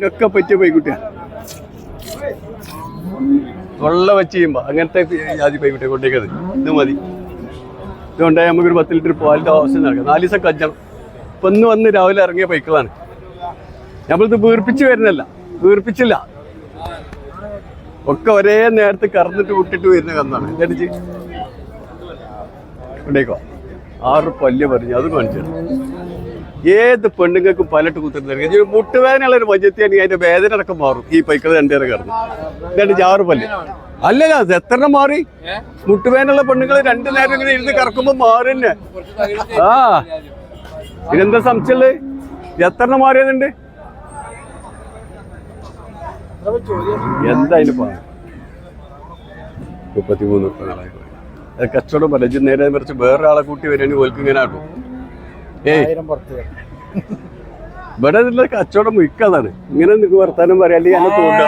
അതിനൊക്കെ പറ്റിയ പൈക്കുട്ടിയാണ് വെള്ളം വെച്ച് ചെയ്യുമ്പോ അങ്ങനത്തെ ജാതി പൈക്കുട്ടിയെ കൊണ്ടേക്കത് ഇത് മതി. ഇതുകൊണ്ടായി നമുക്കൊരു പത്ത് ലിറ്റർ പാലിന്റെ ആവശ്യം നടക്കാം നാല് ദിവസം കഞ്ചണം ഇപ്പൊ ഇന്ന് വന്ന് രാവിലെ ഇറങ്ങിയ പൈക്കളാണ്. നമ്മളിത് വീർപ്പിച്ച് വരുന്നല്ല. വീർപ്പിച്ചില്ല. ഒക്കെ ഒരേ നേരത്ത് കറന്നിട്ട് വിട്ടിട്ട് വരുന്ന കന്നാണ്. ഇതടിച്ച് കൊണ്ടേക്കോ ആറ് പല്ല് പറഞ്ഞു അത് കാണിച്ചു ഏത് പെണ്ണുങ്ങൾക്കും പലട്ട് കുത്തിരുന്ന മുട്ടുവേദനയുള്ള ഒരു മജ്ജത്തിയാണെങ്കിൽ അതിന്റെ വേദന അടക്കം മാറും. ഈ പൈക്കൾ രണ്ടേറെ കയറുന്നു. രണ്ട് ആറ് പല്ല്. അല്ലല്ല അത് എത്ര മാറി? മുട്ടുവേദനയുള്ള പെണ്ണുങ്ങൾ രണ്ടു നേരം ഇങ്ങനെ ഇരുന്ന് കറക്കുമ്പോ മാറുന്നെ. ആ. ഇതെന്താ സംശയമുള്ളത് എത്ര മാറിയതുണ്ട്? എന്താ അതിന് മുപ്പത്തിമൂന്ന് കച്ചവടം പറഞ്ഞു നേരെ മറിച്ച് വേറൊരാളെ കൂട്ടി വരികയാണെങ്കിൽ ഓൽക്ക് ഇങ്ങനെ ആട്ടും ആയിരം പുറത്ത് വരും. ഇവിടെ ഉള്ള കച്ചവടം മിക്കതാണ് ഇങ്ങനെ നിങ്ങൾക്ക് വർത്താനം പറയാം. അല്ലെങ്കിൽ അങ്ങനെ തോണ്ട.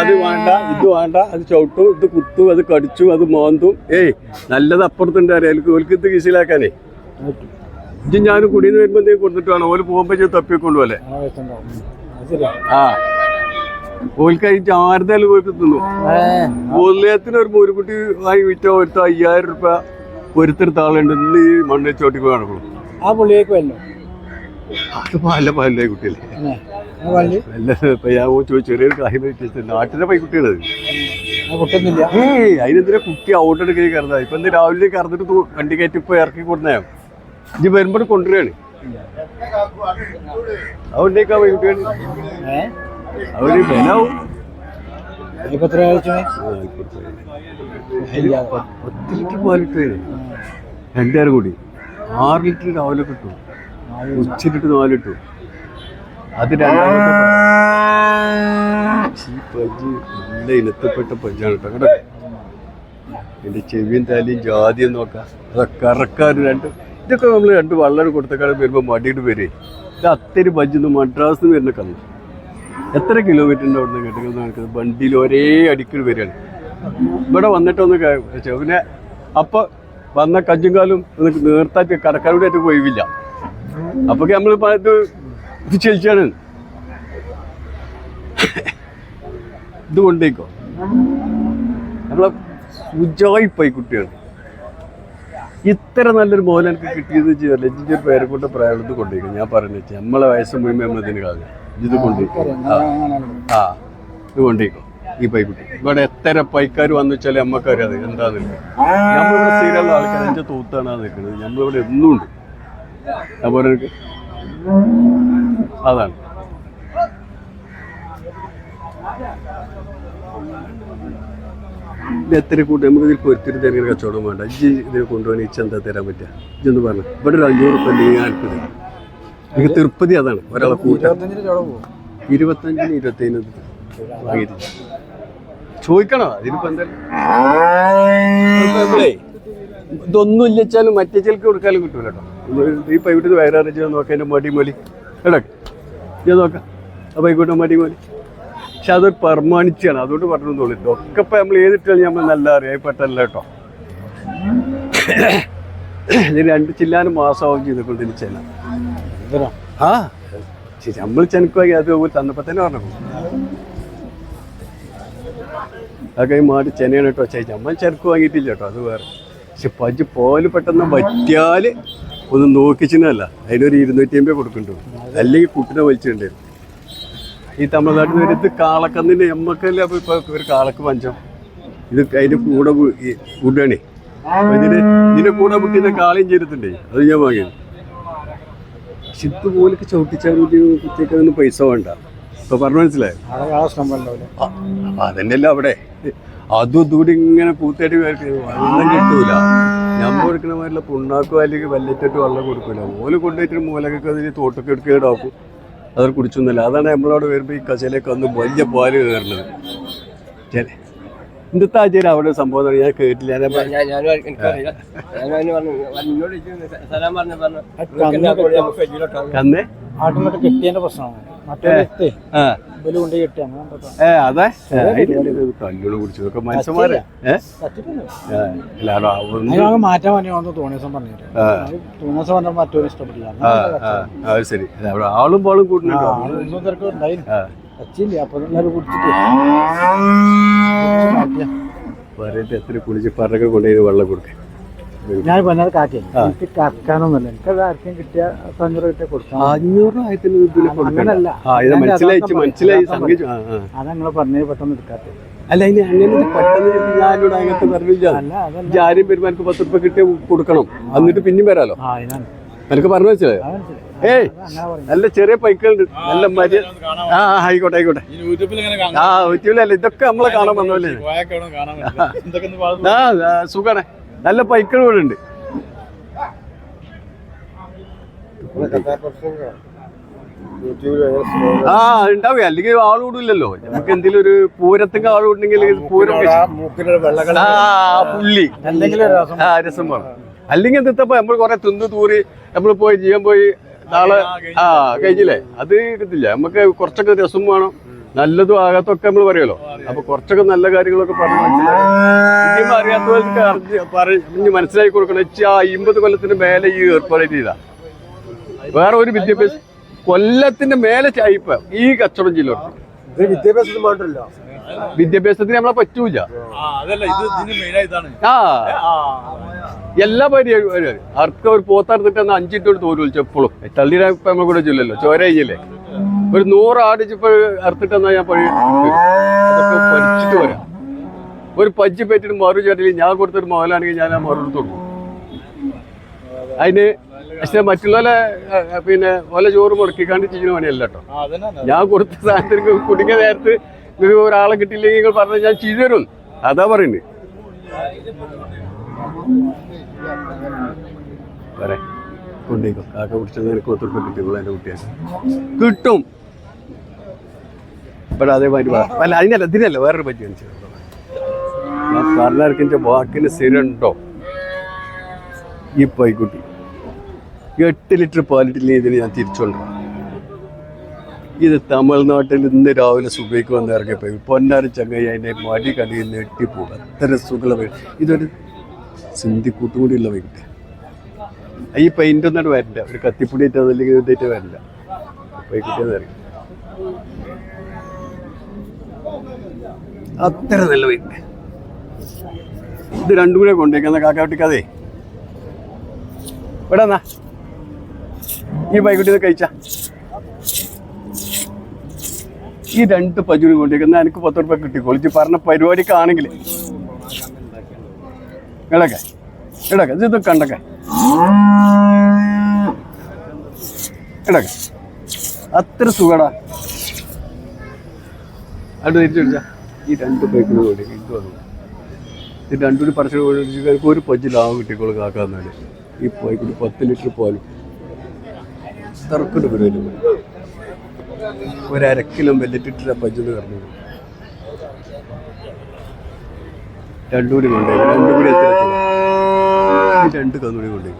അത് വേണ്ട ഇത് വേണ്ട അത് ചവിട്ടും ഇത് കുത്തും അത് കടിച്ചു അത് മോന്തും. ഏയ് നല്ലത് അപ്പുറത്തുണ്ട് അറിയാം. ഓൽക്ക് ഇത് കീശിലാക്കാനേ ഇത് ഞാനും കുടിയിൽ നിന്ന് വരുമ്പോൾ എന്തെങ്കിലും കൊടുത്തിട്ട് വേണം. ഓൽ പോകുമ്പോൾ ചെയ്ത് തപ്പിക്കൊണ്ടുപോലെ ആ ഓൽക്ക് ഈ ആരുന്നാലും ഓൽക്ക് തിന്നു മൂലയത്തിന് ഒരു മൂരുകുട്ടി വാങ്ങി വിറ്റ ഒരുത്ത അയ്യായിരം രൂപ ഒരുത്തെടുത്ത ആളുണ്ട്. ഇന്ന് ഈ മണ്ണിൽ ചോട്ടിക്ക് നടക്കുള്ളൂ ആ പുള്ളിയേക്ക് വല്ലോ അത് പല പല്ലേ കുട്ടിയല്ലേ ചെറിയൊരു കാര്യം നാട്ടിലെ പൈക്കുട്ടികളത് ഏയ് അതിനെന്തിനാ കുട്ടി ഔട്ടെടുക്കൽ കയറുന്നത് ഇപ്പൊ ഇന്ന് രാവിലെ കറന്നിട്ട് വണ്ടി കയറ്റി ഇപ്പൊ ഇറക്കി കൊടുന്നേ. ഇത് വരുമ്പോൾ കൊണ്ടുവരികയാണ്. അതുകൊണ്ടേക്കാ പൈക്കുട്ടികൾ ഏ? അവർ ബലാവും. ഇപ്പൊ എത്ര കഴിച്ചു ഇല്ല. പത്ത് ലിറ്റർ പാലിട്ട്. രണ്ടായിരം കൂടി. ആറ് ലിറ്റർ രാവിലെ കിട്ടും ഉച്ചിലിട്ട് നാല് കിട്ടും അത് രണ്ടാമത്തെ ഈ നല്ല ഇനത്തിൽപ്പെട്ട പജ്ജാണ് കേട്ടോ. കേട്ടോ എന്റെ ചെവിയും തലയും ജാതിയും നോക്കാം. അതൊക്കെ രണ്ട്. ഇതൊക്കെ നമ്മൾ രണ്ട് വള്ളം കൊടുത്തക്കാളും വരുമ്പോൾ മടിയിട്ട് വരെ. ഇത് അത്തരി ബജ്ജിന്ന് മദ്രാസ് നിന്ന് വരുന്ന കള്ളു എത്ര കിലോമീറ്ററിന്റെ അവിടെ നിന്ന് കേട്ടോ നടക്കുന്നത്? വണ്ടിയിൽ ഒരേ അടിക്കൽ വരികയാണ്. ഇവിടെ വന്നിട്ടൊന്ന് പിന്നെ അപ്പൊ വന്ന കഞ്ചും കാലും നേർത്താറ്റ് കടക്കാരുടെ ആയിട്ട് പോയില്ല അപ്പൊ നമ്മൾ ഇത് ഇത് ചലിച്ചാണ് ഇത് കൊണ്ടേക്കോ. നമ്മളെ സുജായിപ്പായി കുട്ടിയാണ് ഇത്ര നല്ലൊരു മോഹൻ എനിക്ക് കിട്ടിയത് വെച്ചാൽ എന്റെ ഒരു പേരെ കൊണ്ട് പ്രായമുള്ളത് കൊണ്ടേക്കും. ഞാൻ പറഞ്ഞു വെച്ചാൽ നമ്മളെ വയസ്സ് മുഴുവൻ നമ്മളതിന് കാലം ഇത് കൊണ്ടേക്കും. ആ ഇത് കൊണ്ടേക്കോ. ഈ പൈക്കുട്ടി. ഇവിടെ എത്ര പൈക്കാർ വന്നു വെച്ചാൽ നമ്മക്കറിയാതെ എന്താന്നില്ല നമ്മളിവിടെ സ്ഥിരമുള്ള ആൾക്കാർ എന്റെ തൂത്താണ് നിൽക്കുന്നത് നമ്മളിവിടെ എന്നും ഉണ്ട് എനിക്ക് അതാണ്. എത്ര കൂട്ടി നമുക്ക് ഇതിൽ പൊരുത്തിരി തരുന്ന കച്ചവടം വേണ്ട. ഇജ്ജ് ഇതിനെ കൊണ്ടുപോകാൻ ഇച്ച എന്താ തരാൻ പറ്റുക? ഇജ്ജൊന്ന് പറഞ്ഞു. ഇവിടെ ഒരു അഞ്ഞൂറ് റുപ്യ ഉണ്ടെങ്കിൽ ഞാൻ അൽപ്പത് എനിക്ക് തിരുപ്പതി അതാണ്. ഒരാളെ കൂട്ടി ഇരുപത്തഞ്ചിന് ഇരുപത്തി പോകും. ഇരുപത്തഞ്ചിന് ഇരുപത്തേഴിന് വാങ്ങിയിട്ട് ചോദിക്കണോ? അതിനിപ്പോ എന്തായാലും ഇതൊന്നും ഇല്ലച്ചാലും മറ്റേ ചിലക്ക് കൊടുക്കാനും കിട്ടൂല കേട്ടോ ഈ പൈവിട്ട് വയറാറിച്ച് നോക്കാം എന്റെ മടി മൊലി. എടാ ഞാൻ നോക്കാം. ആ പൈക്കൂട്ടം മടി മൊലി. പക്ഷെ അതൊരു പെർമാനിച്ചാണ് അതുകൊണ്ട് പറഞ്ഞു തോന്നുന്നു ഇതൊക്കെ ഇപ്പം നമ്മൾ ഏതിട്ടാലും നമ്മൾ നല്ല അറിയാം പെട്ടല്ല കേട്ടോ. ഇത് രണ്ട് ചില്ലാനും മാസമാവും ചെയ്തിട്ടുണ്ട് ചെല്ല ഇതിനോ ആ. നമ്മൾ ചെനക്കുവായി അത് തന്നപ്പോ തന്നെ പറഞ്ഞു അതൊക്കെ ഈ മാടി ചെനയാണ് കേട്ടോ ചേച്ചി നമ്മൾ ചെറുക്ക് വാങ്ങിയിട്ടില്ല കേട്ടോ അത് വേറെ. പക്ഷെ പജ്ജ് പോൽ പെട്ടെന്ന് പറ്റിയാൽ ഒന്ന് നോക്കിച്ചിനല്ല അതിനൊരു ഇരുന്നൂറ്റി അമ്പത് കൊടുക്കുന്നുണ്ട് അല്ലെങ്കിൽ കുട്ടിനെ വലിച്ചിട്ടുണ്ടായിരുന്നു ഈ തമിഴ്നാട്ടിൽ നിന്ന് ഇത് എമ്മക്കല്ലേ എമ്മക്കല്ല ഇപ്പോൾ ഒരു കാളക്ക് പഞ്ചം. ഇത് അതിന്റെ കൂടെ കൂടുകയാണ് ഇതിന് ഇതിന്റെ കൂടെ വിട്ടിന്റെ കാളയും ചെയ്തിട്ടുണ്ടേ. അത് ഞാൻ വാങ്ങിയത്. പക്ഷെ ഇത് പോലൊക്കെ ചവിട്ടിച്ചാൽ കുത്തിയൊക്കെ പൈസ വേണ്ട. ഇപ്പൊ പറഞ്ഞു മനസ്സിലായോ? അതന്നെയല്ല അവിടെ? അതും ദൂടി ഇങ്ങനെ പൂത്തേട്ട് വെള്ളം കിട്ടൂല. ഞമ്മ കൊടുക്കണ മാതിരി പുണ്ണാക്കോ അല്ലെങ്കിൽ വല്ലറ്റിട്ട് വെള്ളം കൊടുക്കൂല. ഓൽ കൊണ്ടുപോയിട്ട് മൂലക്കൊക്കെ അതിന് തോട്ടൊക്കെ എടുക്കുക ഇടാക്കും. അത് കുടിച്ചൊന്നുമില്ല അതാണ് നമ്മളവിടെ വരുമ്പോൾ ഈ കസയിലേക്ക് വന്ന് വലിയ പാൽ കയറുന്നത്. എന്താ ഇന്നത്തെ അവിടെ സംഭവം ഞാൻ കേട്ടില്ല. കന്നേ ആട്ടും കെട്ടിയതിന്റെ പ്രശ്നമാണ്. ഏ. അതെ. കല്ലുകൾ മനുഷ്യന്മാരെ. മാറ്റാൻ അത് ശരി. ആളും പാളും പറയട്ടെ എത്ര കുളിച്ച് പറകൾ കൊണ്ടുപോയി വെള്ളം കൊടുക്കുക ഞാൻ പറഞ്ഞത് കാക്കേ. എനിക്ക് കറക്കാനൊന്നുമില്ല എനിക്കത് ആർക്കും കിട്ടിയ അഞ്ഞൂറ് കിട്ടിയ കൊടുക്കാം അഞ്ഞൂറ് ആയിരത്തിന് ഇതിന് കൊടുക്കണ്ട. അങ്ങനല്ല. അത് പറഞ്ഞത് പെട്ടെന്ന് എടുക്കാത്ത. അല്ല ഇനി അങ്ങനെ പെട്ടെന്ന് ഞാനിവിടെ അങ്ങനത്തെ പറഞ്ഞില്ല. ആരും വരുമ്പോൾ എനിക്ക് പത്ത് റുപ്യ കിട്ടിയ കൊടുക്കണം. എന്നിട്ട് പിന്നെയും വരാലോ? എനിക്ക് പറഞ്ഞു മനസ്സിലായി. ഏയ് നല്ല ചെറിയ പൈക്കുകളുണ്ട് നല്ല മര്യ ആ ആയിക്കോട്ടെ ആയിക്കോട്ടെ. ആ യൂട്യൂബിലല്ല ഇതൊക്കെ നമ്മളെ കാണാൻ വന്നല്ലേ ആ, സുഖാണ്. നല്ല പൈക്കൾ ഇവിടെ ഉണ്ട് ആ ഉണ്ടാവുക അല്ലെങ്കിൽ ആളുകൂടില്ലല്ലോ നമുക്ക് എന്തെങ്കിലും ഒരു പൂരത്തിന് ആളുണ്ടെങ്കിൽ പൂരം ആ പുള്ളി. ആ രസം വേണം. അല്ലെങ്കിൽ എന്തെത്തപ്പോ നമ്മൾ കുറെ തിന്ന് തൂറി നമ്മൾ പോയി ജീവൻ പോയി നാളെ ആ കഴിഞ്ഞില്ലേ? അത് കിട്ടില്ല. നമുക്ക് കുറച്ചൊക്കെ രസം വേണം. നല്ലതും ആകാത്തൊക്കെ നമ്മൾ പറയുമല്ലോ. അപ്പൊ കുറച്ചൊക്കെ നല്ല കാര്യങ്ങളൊക്കെ പറഞ്ഞു മനസ്സിലായി. അറിയാത്തവർക്ക് പറഞ്ഞ് മനസ്സിലാക്കി കൊടുക്കണം. ഇച്ചി ആ അമ്പത് കൊല്ലത്തിന്റെ മേലെ ഈ ഏർപ്പാട് ചെയ്താ. വേറെ ഒരു വിദ്യാഭ്യാസം കൊല്ലത്തിന്റെ മേലെ ചായ്പ ഈ കച്ചവടം ജില്ല ഇത് വിദ്യാഭ്യാസത്തിന് മാത്രമല്ല. വിദ്യാഭ്യാസത്തിന് നമ്മളെ പറ്റൂല. ആ എല്ലാ പരിപാടി അർക്ക് ഒരു പോത്താർത്തിട്ട് അഞ്ചിട്ട് അഞ്ചിട്ടോട് തോരു വിളിച്ചു എപ്പോഴും തള്ളിയിടാൻ കൂടെ ചൊല്ലല്ലോ ചോര ചെയ്യില്ലേ ഒരു നൂറ് ആടിച്ചിപ്പോ അറുത്തിട്ടെന്നാ ഞാൻ പഴി പഠിച്ചിട്ട് വരാം. ഒരു പജ്ജി പറ്റിട്ട് മറു ചേട്ടിൽ ഞാൻ കൊടുത്തൊരു മുതലാണെങ്കിൽ ഞാൻ ആ മറു കൊടുക്കും അതിന് പക്ഷെ മറ്റുള്ളവരെ പിന്നെ ഓല ചോറ് മുടക്കിക്കാണ്ട് ചെയ്യുന്ന പണിയല്ല കേട്ടോ ഞാൻ കൊടുത്ത സാധനത്തിന് കുടുങ്ങിയ നേരത്ത് നിങ്ങൾക്ക് ഒരാളെ കിട്ടിയില്ലെങ്കിൽ നിങ്ങൾ പറഞ്ഞ ഞാൻ ചെയ്തു തരും. അതാ പറയുന്നത് വരെ. കൊണ്ടേക്കോ കാക്ക കുടിച്ചത് നിനക്ക് ഒത്തുറുപ്പ് കിട്ടിയുള്ളൂ എന്റെ കുട്ടിയെ. കിട്ടും. ഇവിടെ അതേമാതിരി അല്ല അതിനല്ല ഇതിനല്ല വേറൊരു പറ്റി കാണിച്ചു ഞാൻ പറഞ്ഞിറക്കിന്റെ വാക്കിന് സ്ഥിരമുണ്ടോ? ഈ പൈക്കുട്ടി എട്ട് ലിറ്റർ പാലിട്ടില്ലെങ്കിൽ ഇതിന് ഞാൻ തിരിച്ചുകൊണ്ടു ഇത് തമിഴ്നാട്ടിൽ ഇന്ന് രാവിലെ സുബൈക്ക് വന്ന് ഇറങ്ങിപ്പോയി പൊന്നാരി ചങ്ങയ്യ അതിന്റെ മടി കടിയിൽ നെട്ടിപ്പോകും അത്ര വൈകിട്ട് ഇതൊരു സിന്ധി കൂട്ടുകൂടിയുള്ള വൈകിട്ട്. ഈ പെയിന്റ് ഒന്നും വരണ്ട. ഒരു കത്തിപ്പൊടി ഇട്ടാൽ അല്ലെങ്കിൽ ഇതായിട്ട് വരില്ല വൈകിട്ട് ഇറങ്ങി അത്ര നല്ല വൈബ് ഇത് രണ്ടും കൂടെ കൊണ്ടേക്കുന്ന കാക്കാവട്ടിക്കതേ ഇവിടെ എന്നാ. ഈ ബൈക്കുട്ടി കഴിച്ച. ഈ രണ്ട് പജുരി കൊണ്ടിരിക്കുന്ന എനിക്ക് പത്ത് റുപ്യ കിട്ടി. കൊളിച്ച് പറഞ്ഞ പരിപാടിക്കാണെങ്കിൽ. ഇടക്കെ ഇടക്കെ ഇത് കണ്ടൊക്കെ. ഇടക്കെ. അത്ര സുഖടാ. അത് തിരിച്ചു ഈ രണ്ട് ബൈക്കിന് കൂടി ഇത് വന്നു ഇത് രണ്ടുകൂടി പറിച്ചു ഒരു പജ്ജ് ലാഭം കിട്ടിക്കോളും കാക്കാന്നാൽ. ഈ ബൈക്കിന് പത്ത് ലിറ്റർ പോലും. തറക്കിട്ട് പോലും ഒരു അര കിലോ വെല്ലിട്ടിട്ട് പജ്ജുന്ന് കറന്നു രണ്ടുകൂടി കൊണ്ടുപോയി. രണ്ടും കൂടി എത്ര രണ്ട് കന്നുകൂടി കൊണ്ടുപോയി.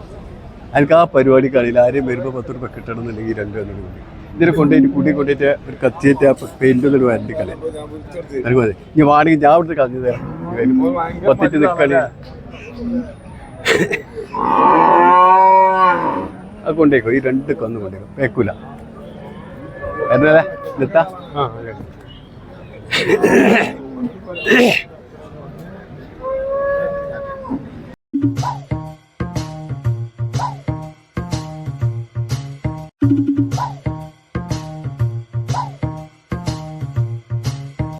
എനിക്ക് ആ പരിപാടിക്കാണെങ്കിൽ ആരെയും വരുമ്പോൾ പത്ത് രൂപ കിട്ടണം എന്നുണ്ടെങ്കിൽ രണ്ട് കന്നുകൂടി കൊണ്ടുപോയി. ഇതിനെ കൊണ്ടുപോയിട്ട് കൂട്ടി കൊണ്ടുപോയിട്ട് ഒരു കത്തിയിട്ട് ആ പെയിന്റ് ഒന്നും വരണ്ടി കളയാം എനിക്ക് മതി. ഇനി വാണെങ്കിൽ ഞാൻ അവിടുത്തെ കളഞ്ഞു തരാം. കത്തിട്ട് നിൽക്കണേ അത് കൊണ്ടേക്കോ. ഈ രണ്ട് കന്ന് കൊണ്ടേക്കോ. പേക്കൂല എന്നല്ലേ നിർത്താ.